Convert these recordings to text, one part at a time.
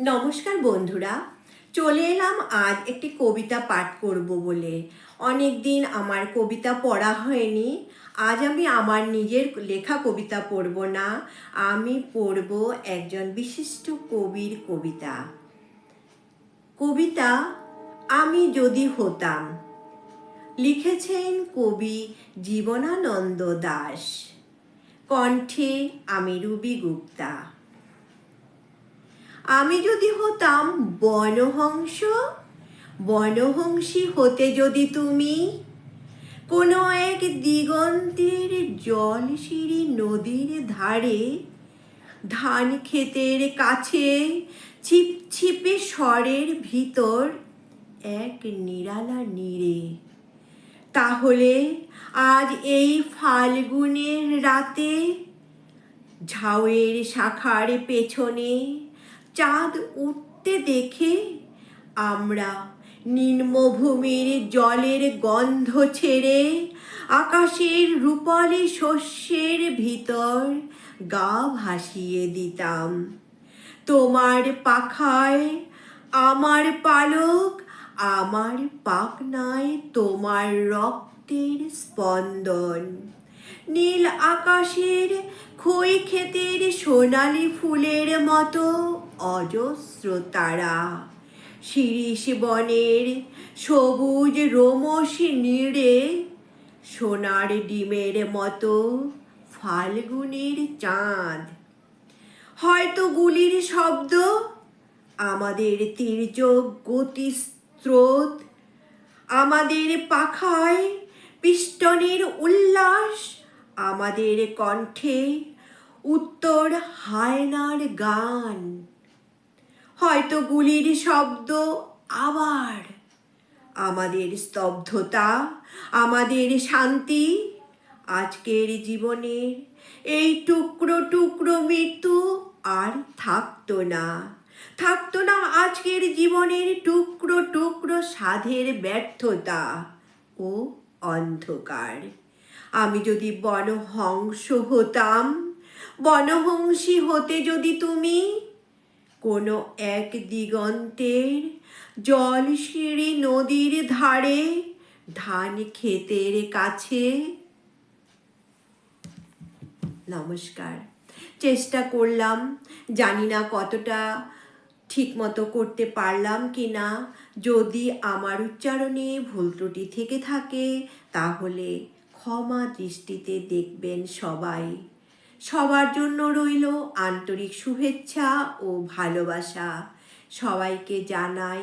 নমস্কার বন্ধুরা, চলে এলাম আজ একটি কবিতা পাঠ করব বলে। অনেক দিন আমার কবিতা পড়া হয়নি, আজ আমি আমার নিজের লেখা কবিতা পড়ব না, আমি পড়ব একজন বিশিষ্ট কবির কবিতা। কবিতা, আমি যদি হতাম লিখেছেন কবি জীবনানন্দ দাস। কণ্ঠে আমি রুবি গুপ্তা। আমি যদি হতাম বনহংস, বনহংসী হতে যদি তুমি, কোনো এক দিগন্তের জলশিরি নদীর ধারে, ধান ক্ষেতের কাছে ছিপছিপে স্বরের ভিতর এক নিরালা নীড়ে তাহলে আজ এই ফাল্গুনের রাতে ঝাউয়ের শাখার পেছনে চাঁদ উঠতে দেখে আমরা নিম্নভূমির জলের গন্ধ ছেড়ে আকাশের রূপালি শস্যের ভিতর গা ভাসিয়ে দিতাম। তোমার পাখায় আমার পালক, আমার পাখনায় তোমার রক্তের স্পন্দন। নীল আকাশের খই ক্ষেতের সোনালি ফুলের মতো অজস্র তারা। শিরিষ বনের সবুজ রোমস নীড়ে সোনার ডিমের মতো ফাল্গুনের চাঁদ। হয়তো গুলির শব্দ আমাদের তির্যক গতি স্রোত আমাদের পাখায় পিষ্টনের উল্লাস আমাদের কণ্ঠে উত্তর হায়নার গান। হয়তো গুলির শব্দ আবার আমাদের স্তব্ধতা, আমাদের শান্তি, আজকের জীবনের এই টুকরো টুকরো মৃত্যু আর থাকতো না। থাকতো না আজকের জীবনের টুকরো টুকরো সাধের ব্যর্থতা। ও অন্ধকার। আমি যদি বনহংস হতাম, বনহংসী হতে যদি তুমি, কোনো এক দিগন্তের জলশিরি নদীর ধারে, ধান ক্ষেতের কাছে। নমস্কার। চেষ্টা করলাম, জানি না কতটা ঠিক মতো করতে পারলাম কি না যদি আমার উচ্চারণে ভুল ত্রুটি থেকে থাকে, তাহলে ক্ষমা দৃষ্টিতে দেখবেন সবাই। সবার জন্য রইল আন্তরিক শুভেচ্ছা ও ভালোবাসা। সবাইকে জানাই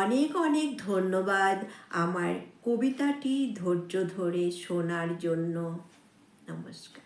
অনেক অনেক ধন্যবাদ আমার কবিতাটি ধৈর্য ধরে শোনার জন্য। নমস্কার।